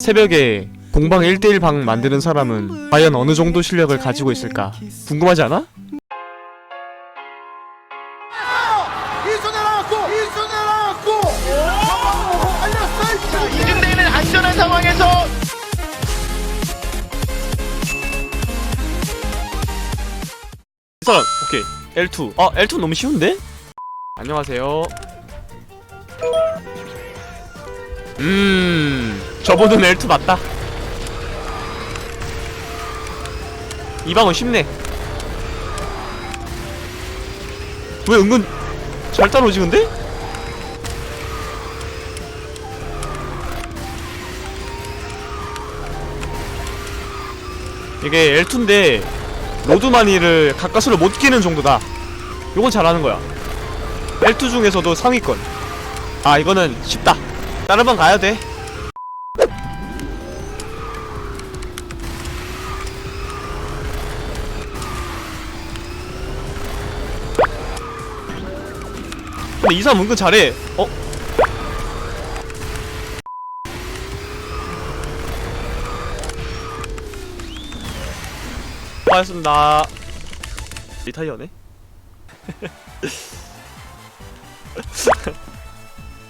새벽에 공방 1대1 방 만드는 사람은 과연 어느 정도 실력을 가지고 있을까? 궁금하지 않아? 오케이 L2 아 L2 너무 쉬운데? 안녕하세요 음 저보는 L2 맞다 이 방은 쉽네 왜 은근 잘 따라오지 근데? 이게 L2인데 로드마니를 가까스로 못 끼는 정도다. 요건 잘하는 거야. L2 중에서도 상위권. 아 이거는 쉽다. 다른 방 가야 돼. 근데 이 사람 은근 잘해. 어? 고맙습니다. 리타이어네?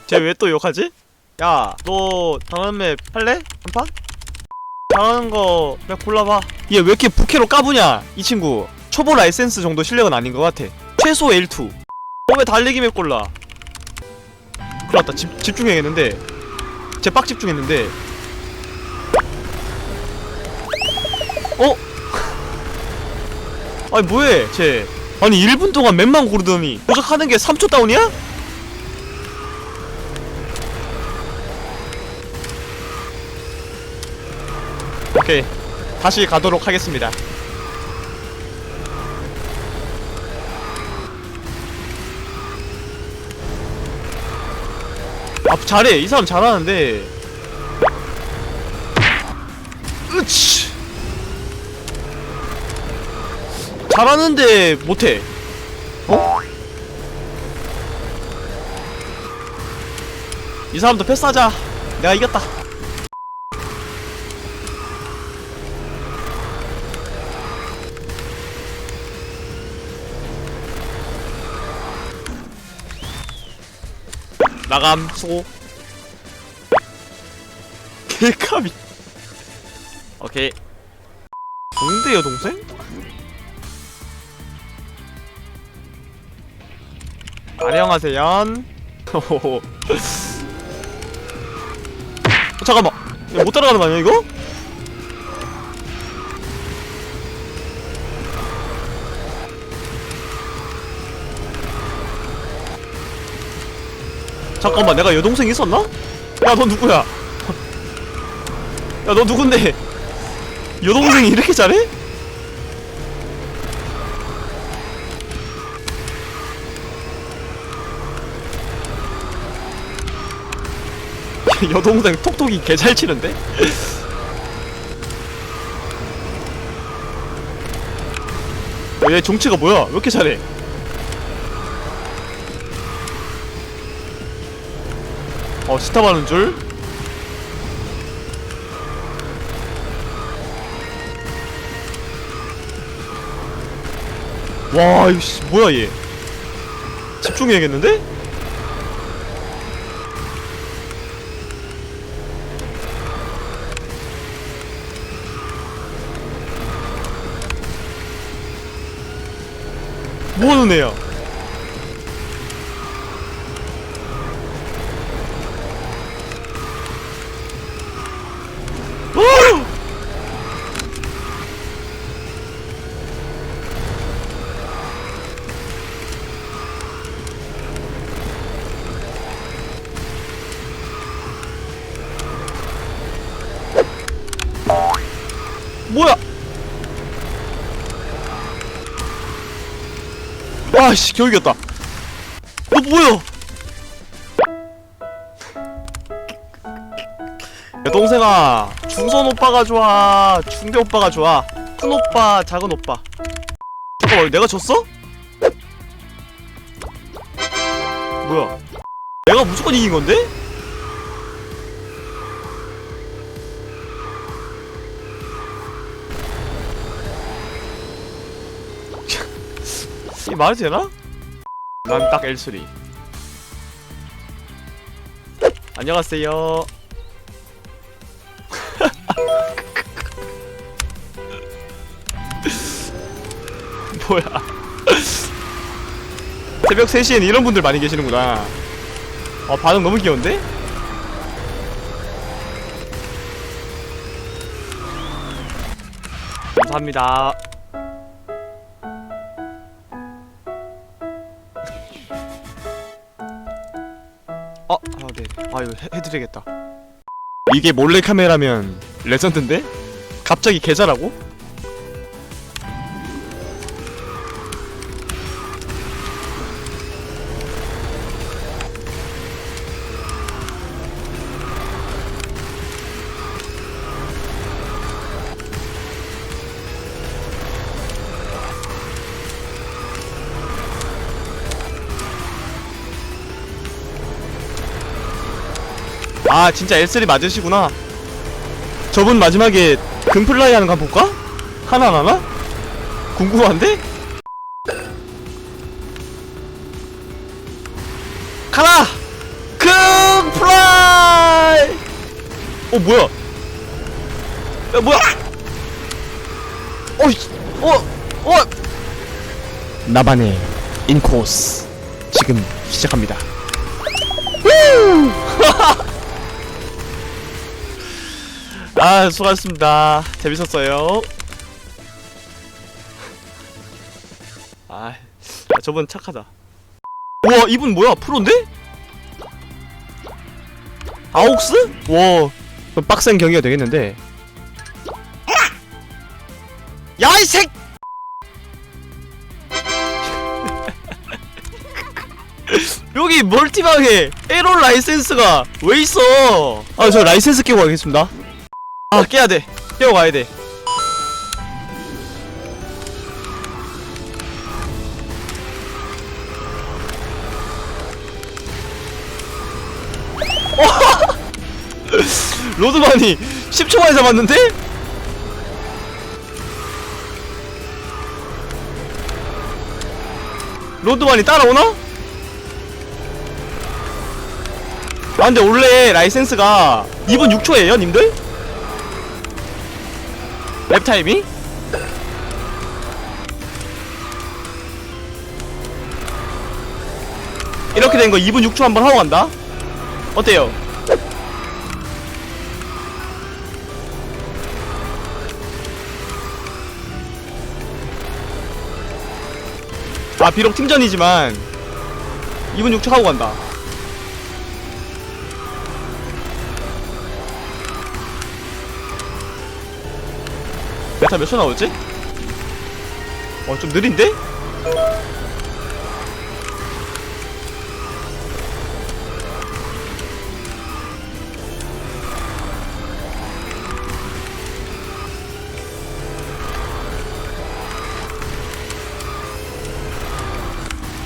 쟤 왜 또 욕하지? 야, 너 다음 맵 할래? 한 판? 잘하는 거 그냥 골라봐. 얘 왜 이렇게 부캐로 까부냐? 이 친구 초보 라이센스 정도 실력은 아닌 것 같아. 최소 L2. 너왜 달리기 맵 골라? 큰일 났다. 집, 집중해야겠는데. 쟤빡 집중했는데. 어? 아니 뭐해 쟤 아니 1분 동안 맵만 고르더니 도착하는 게 3초 다운이야? 오케이 다시 가도록 하겠습니다 잘해 이 사람 잘하는데 으치 잘하는데 못해. 어? 이 사람도 패스하자. 내가 이겼다. 나감 수고. 개카비. 오케이. 동대 여동생? 안녕하세요. 어, 잠깐만. 못 따라가는 거 아니야 이거? 잠깐만 내가 여동생 있었나? 야 너 누구야? 야 너 누군데? 여동생이 이렇게 잘해? 여동생 톡톡이 개 잘 치는데? 어, 얘 정치가 뭐야? 왜 이렇게 잘해? 어 스탑 하는 줄? 와 이씨 뭐야 얘 집중해야겠는데? 뭐하는 애야? 뭐야? 와씨 겨우 이겼다 너 뭐야 야 동생아 중선 오빠가 좋아 중대 오빠가 좋아 큰 오빠 작은 오빠 잠깐만 내가 졌어? 뭐야 내가 무조건 이긴 건데? 이 말이 되나? 난 딱 L3 안녕하세요. 뭐야? 새벽 3시엔 이런 분들 많이 계시는구나. 어 반응 너무 귀여운데? 감사합니다 아 이거 해, 해드리겠다 이게 몰래카메라면 레전드인데? 갑자기 계좌라고? 아 진짜 L3 맞으시구나 저분 마지막에 금플라이 하는 거 한번 볼까? 하나 안 하나? 궁금한데? 가라! 금플라이! 어 뭐야? 야 뭐야? 어이씨 어! 어! 나반의 인코스 지금 시작합니다 아 수고하셨습니다 재밌었어요 아 야, 저분 착하다 우와 이분 뭐야 프로인데? 아옥스? 와 그럼 빡센 경기가 되겠는데 야이 색! 여기 멀티방에 에러 라이센스가 왜 있어? 아 저 라이센스 끼고 가겠습니다. 아 깨야 돼. 깨고 가야 돼. 로드만이 10초 만에 잡았는데? 로드만이 따라오나? 아 근데 원래 라이센스가 2분 6초예요 님들? 랩 타이밍? 이렇게 된 거 2분 6초 한번 하고 간다? 어때요? 아 비록 팀전이지만 2분 6초 하고 간다 메타 몇 초 나오지? 어, 좀 느린데?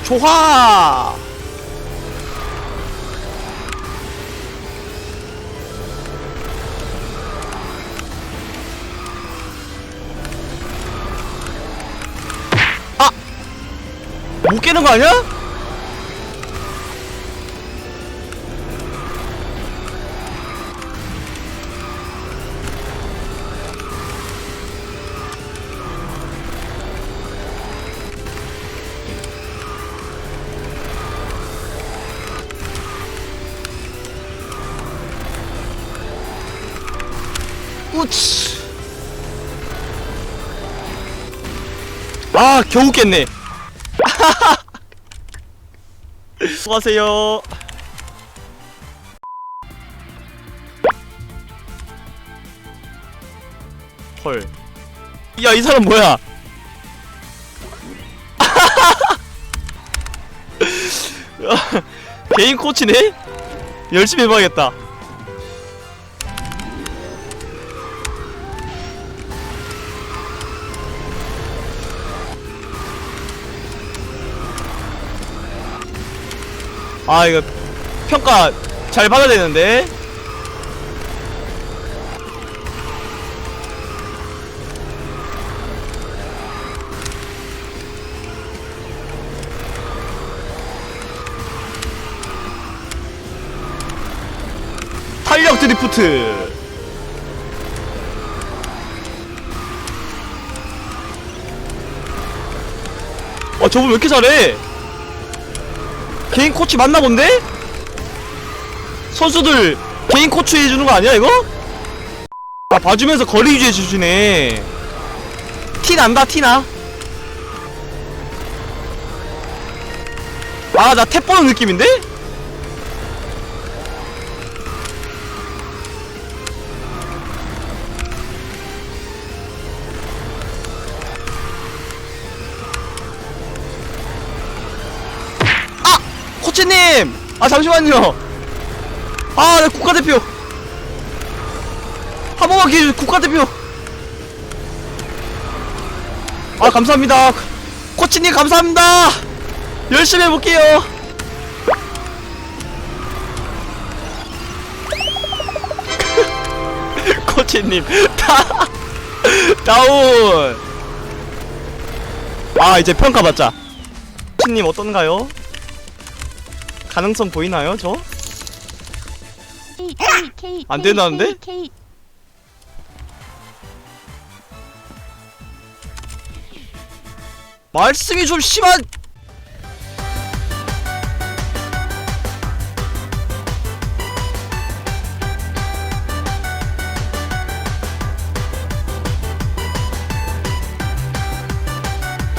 좋아! 아니야? 우치. 아, 겨우 깼네. 수고하세요. 헐. 야, 이 사람 뭐야? 개인 코치네? 열심히 해봐야겠다. 아 이거 평가 잘 받아야 되는데. 탄력 드리프트. 어 저분 왜 이렇게 잘해? 개인 코치 맞나 본데? 선수들 개인 코치 해주는 거 아니야 이거? 아 봐주면서 거리 유지해 주시네 티 난다 티나 아 나 탭 보는 느낌인데? 코치님! 아 잠시만요. 아 나 국가대표. 한 번만 기회 국가대표. 아 감사합니다. 코치님 감사합니다. 열심히 해볼게요. 코치님 다 다운 아 이제 평가받자. 코치님 어떤가요? 가능성 보이나요 저? 안 된다는데? 말씀이 좀 심한